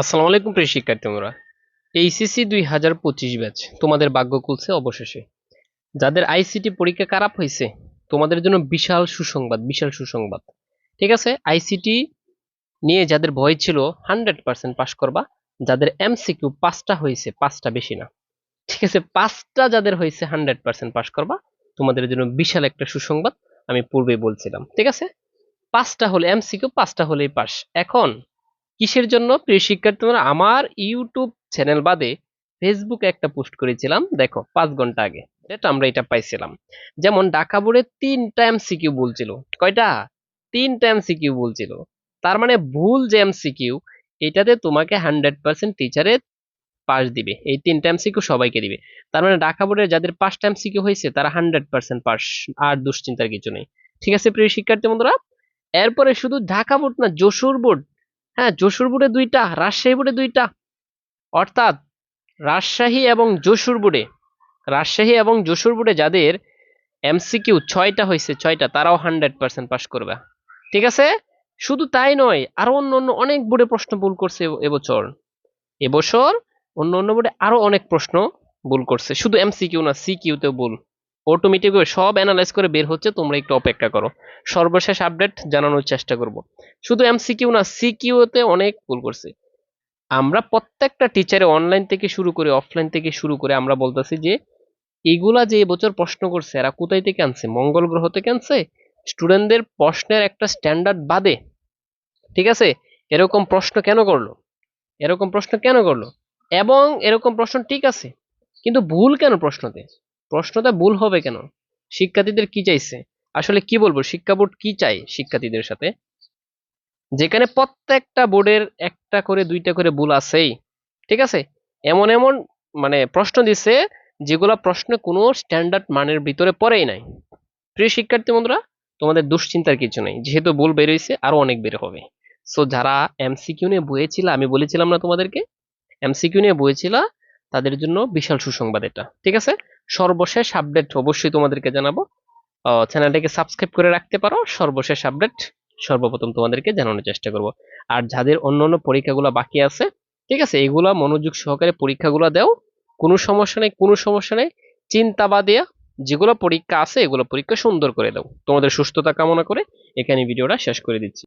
আসসালামু আলাইকুম প্রিয় শিক্ষার্থী তোমরা এইচএসসি দুই হাজার পঁচিশ ব্যাচ তোমাদের ভাগ্য খুলছে অবশেষে। যাদের আইসিটি পরীক্ষা খারাপ হয়েছে, তোমাদের জন্য বিশাল সুসংবাদ বিশাল সুসংবাদ। ঠিক আছে? আইসিটি নিয়ে যাদের ভয় ছিল, হান্ড্রেড পার্সেন্ট পাস করবা। যাদের এমসিকিউ পাঁচটা হয়েছে, পাঁচটা বেশি না। ঠিক আছে? পাঁচটা যাদের হয়েছে, হান্ড্রেড পার্সেন্ট পাস করবা। তোমাদের জন্য বিশাল একটা সুসংবাদ আমি পূর্বেই বলছিলাম। ঠিক আছে? পাঁচটা হলে এমসিকিউ, পাঁচটা হলেই পাস এখন কিসের জন্য? প্রিয় শিক্ষার্থী তোমরা আমার ইউটিউব চ্যানেল বাদে ফেসবুকে একটা পোস্ট করেছিলাম, দেখো, পাঁচ ঘণ্টা আগে। এটা আমরা এটা পাইছিলাম। যেমন ঢাকা বোর্ডে তিনটা এমসিকিউ বলছিল। কয়টা? তিনটা এমসিকিউ বলছিল। তার মানে ভুল যে এমসিকিউ এটাতে তোমাকে হান্ড্রেড পার্সেন্ট টিচারে পাস দিবে। এই তিনটা এমসিকিউ সবাইকে দিবে। তার মানে ঢাকা বোর্ডের যাদের পাঁচটা এমসিকিউ হয়েছে, তারা হান্ড্রেড পার্সেন্ট পাস আর দুশ্চিন্তার কিছু নেই। ঠিক আছে, প্রিয় শিক্ষার্থী বন্ধুরা? এরপরে শুধু ঢাকা বোর্ড না, যশোর বোর্ড হ্যাঁ যশোর বোর্ডে দুইটা, রাজশাহী বোর্ডে দুইটা। অর্থাৎ রাজশাহী এবং যশোর বোর্ডে, রাজশাহী এবং যশোর বোর্ডে যাদের এমসিকিউ ছয়টা হয়েছে, ছয়টা, তারাও হান্ড্রেড পার্সেন্ট পাস করবে। ঠিক আছে? শুধু তাই নয়, আরও অন্য অন্য অনেক বোর্ডে প্রশ্ন ভুল করছে এবছর। এবছর অন্য অন্য বোর্ডে আরও অনেক প্রশ্ন ভুল করছে। শুধু এমসিকিউ না সিকিউতেও ভুল অটোমেটিক সব অ্যানালাইজ করে বের হচ্ছে, তোমরা একটু অপেক্ষা করো। সর্বশেষ আপডেট জানানোর চেষ্টা করব। শুধু এমসিকিউ না সিকিউতে অনেক ভুল করছে। আমরা প্রত্যেকটা টিচারে অনলাইন থেকে শুরু করে অফলাইন থেকে শুরু করে আমরা বলতেছি যে, এগুলা যে এবছর প্রশ্ন করছে, এরা কোথায় থেকে আনছে? মঙ্গল গ্রহ থেকে আনছে? স্টুডেন্টদের প্রশ্নের একটা স্ট্যান্ডার্ড বাদে। ঠিক আছে? এরকম প্রশ্ন কেন করল? এরকম প্রশ্ন কেন করল? এবং এরকম প্রশ্ন ঠিক আছে, কিন্তু ভুল কেন প্রশ্নতে? প্রশ্নটা ভুল হবে কেন? শিক্ষার্থীদের কি চাইছে? আসলে কি বলব, শিক্ষা বোর্ড কি চাই শিক্ষার্থীদের সাথে? যেখানে প্রত্যেকটা বোর্ডের একটা করে, দুইটা করে ভুল আছেই, ঠিক আছে? এমন এমন মানে প্রশ্ন দিছে যেগুলা প্রশ্ন কোনো স্ট্যান্ডার্ড মানের ভিতরে পড়েই নাই। প্রিয় শিক্ষার্থী বন্ধুরা, তোমাদের দুশ্চিন্তার কিছু নেই, যেহেতু ভুল বেরোইছে আরও অনেক বের হবে। সো যারা এমসিকিউ নিয়ে বইয়েছিল, আমি বলেছিলাম না তোমাদেরকে এমসিকিউ নিয়ে বইয়েছিল, তাদের জন্য বিশাল সুসংবাদ এটা, ঠিক আছে? সর্বশেষ আপডেট অবশ্যই তোমাদেরকে জানাব। চ্যানেলটাকে সাবস্ক্রাইব করে রাখতে পারো। সর্বশেষ আপডেট সর্বপ্রথম তোমাদেরকে জানানোর চেষ্টা করব। আর যাদের অন্য অন্য পরীক্ষাগুলো বাকি আছে, ঠিক আছে, এগুলা মনোযোগ সহকারে পরীক্ষাগুলো দাও। কোনো সমস্যা নেই, কোনো সমস্যা নেই। চিন্তা বাদিয়া যেগুলো পরীক্ষা আছে, এগুলো পরীক্ষা সুন্দর করে দাও। তোমাদের সুস্থতা কামনা করে এখানে ভিডিওটা শেষ করে দিচ্ছি।